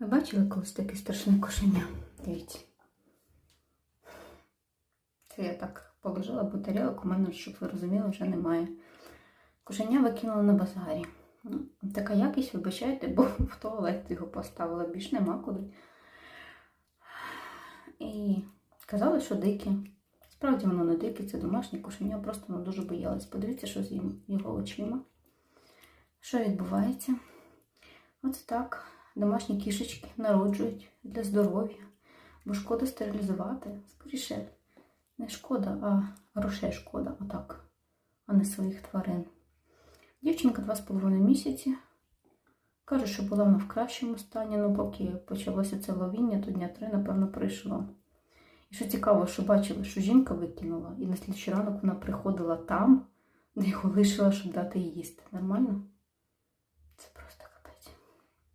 Ви бачили колись таке страшне кошеня? Дивіться. Це я так положила, бо тарілок у мене, щоб ви розуміли, вже немає. Кошеня викинула на базарі. Ну, така якість, вибачайте, бо в туалет його поставила, більш нема куди. І казали, що дике. Справді воно не дике, це домашнє кошеня, просто воно дуже боялась. Подивіться, що з його очима. Що відбувається? От так. Домашні кішечки народжують для здоров'я. Бо шкода стерилізувати. Скоріше, не шкода, а грошей шкода. Отак. А не своїх тварин. Дівчинка два з половиною місяці. Каже, що була вона в кращому стані, ну поки почалося це ловіння, то дня три, напевно, прийшло. І що цікаво, що бачили, що жінка викинула, і на слідчий ранок вона приходила там, де його лишила, щоб дати їй їсти. Нормально?